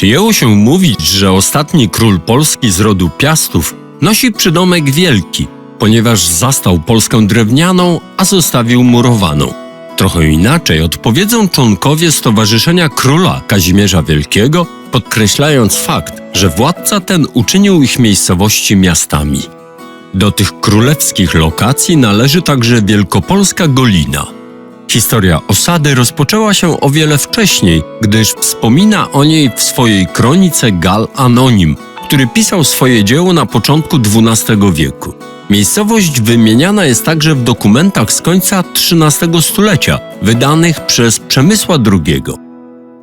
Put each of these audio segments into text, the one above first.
Przyjęło się mówić, że ostatni król Polski z rodu Piastów nosi przydomek wielki, ponieważ zastał Polskę drewnianą, a zostawił murowaną. Trochę inaczej odpowiedzą członkowie Stowarzyszenia Króla Kazimierza Wielkiego, podkreślając fakt, że władca ten uczynił ich miejscowości miastami. Do tych królewskich lokacji należy także Wielkopolska Golina. Historia osady rozpoczęła się o wiele wcześniej, gdyż wspomina o niej w swojej kronice Gal Anonim, który pisał swoje dzieło na początku XII wieku. Miejscowość wymieniana jest także w dokumentach z końca XIII stulecia, wydanych przez Przemysła II.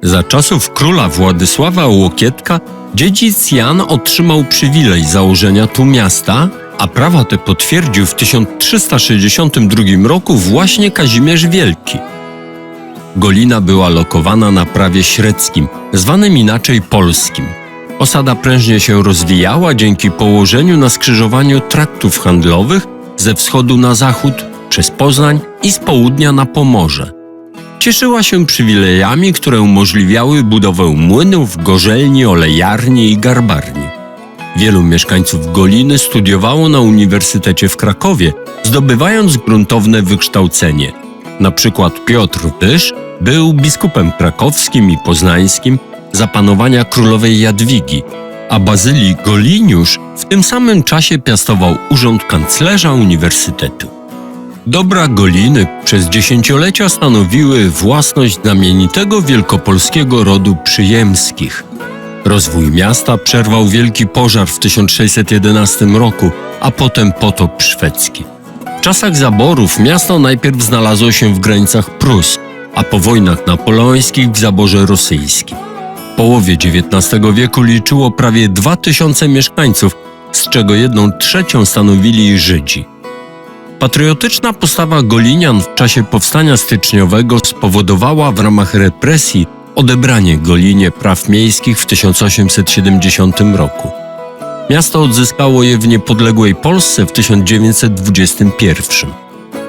Za czasów króla Władysława Łokietka dziedzic Jan otrzymał przywilej założenia tu miasta, a prawa te potwierdził w 1362 roku właśnie Kazimierz Wielki. Golina była lokowana na prawie średzkim, zwanym inaczej polskim. Osada prężnie się rozwijała dzięki położeniu na skrzyżowaniu traktów handlowych ze wschodu na zachód, przez Poznań i z południa na Pomorze. Cieszyła się przywilejami, które umożliwiały budowę młynów, gorzelni, olejarni i garbarni. Wielu mieszkańców Goliny studiowało na Uniwersytecie w Krakowie, zdobywając gruntowne wykształcenie. Na przykład Piotr Wysz był biskupem krakowskim i poznańskim za panowania królowej Jadwigi, a Bazylii Goliniusz w tym samym czasie piastował urząd kanclerza uniwersytetu. Dobra Goliny przez dziesięciolecia stanowiły własność znamienitego wielkopolskiego rodu przyjemskich. Rozwój miasta przerwał wielki pożar w 1611 roku, a potem potop szwedzki. W czasach zaborów miasto najpierw znalazło się w granicach Prus, a po wojnach napoleońskich w zaborze rosyjskim. W połowie XIX wieku liczyło prawie 2000 mieszkańców, z czego jedną trzecią stanowili Żydzi. Patriotyczna postawa Golinian w czasie powstania styczniowego spowodowała w ramach represji odebranie Golinie praw miejskich w 1870 roku. Miasto odzyskało je w niepodległej Polsce w 1921.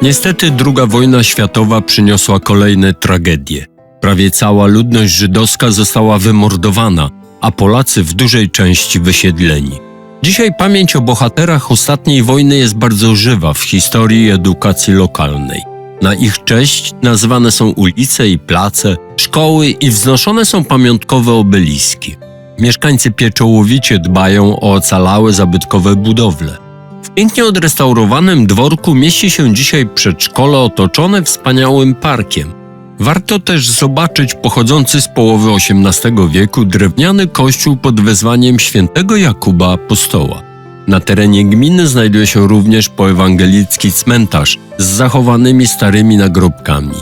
Niestety II wojna światowa przyniosła kolejne tragedie. Prawie cała ludność żydowska została wymordowana, a Polacy w dużej części wysiedleni. Dzisiaj pamięć o bohaterach ostatniej wojny jest bardzo żywa w historii edukacji lokalnej. Na ich cześć nazywane są ulice i place, szkoły i wznoszone są pamiątkowe obeliski. Mieszkańcy pieczołowicie dbają o ocalałe zabytkowe budowle. W pięknie odrestaurowanym dworku mieści się dzisiaj przedszkole otoczone wspaniałym parkiem. Warto też zobaczyć pochodzący z połowy XVIII wieku drewniany kościół pod wezwaniem świętego Jakuba Apostoła. Na terenie gminy znajduje się również poewangelicki cmentarz z zachowanymi starymi nagrobkami.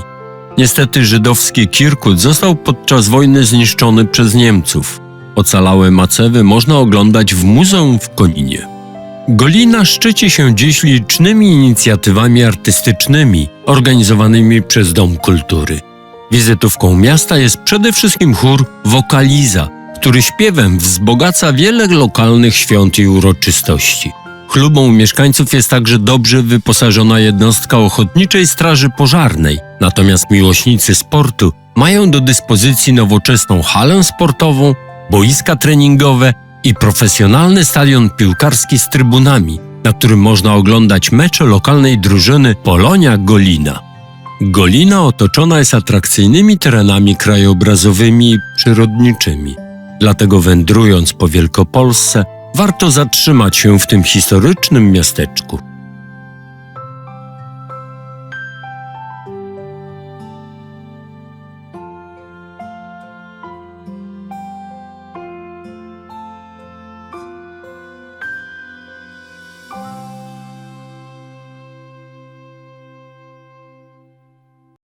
Niestety żydowski Kirkut został podczas wojny zniszczony przez Niemców. Ocalałe macewy można oglądać w muzeum w Koninie. Golina szczyci się dziś licznymi inicjatywami artystycznymi organizowanymi przez Dom Kultury. Wizytówką miasta jest przede wszystkim chór Wokaliza, który śpiewem wzbogaca wiele lokalnych świąt i uroczystości. Chlubą mieszkańców jest także dobrze wyposażona jednostka Ochotniczej Straży Pożarnej, natomiast miłośnicy sportu mają do dyspozycji nowoczesną halę sportową, boiska treningowe i profesjonalny stadion piłkarski z trybunami, na którym można oglądać mecze lokalnej drużyny Polonia Golina. Golina otoczona jest atrakcyjnymi terenami krajobrazowymi i przyrodniczymi. Dlatego wędrując po Wielkopolsce, warto zatrzymać się w tym historycznym miasteczku.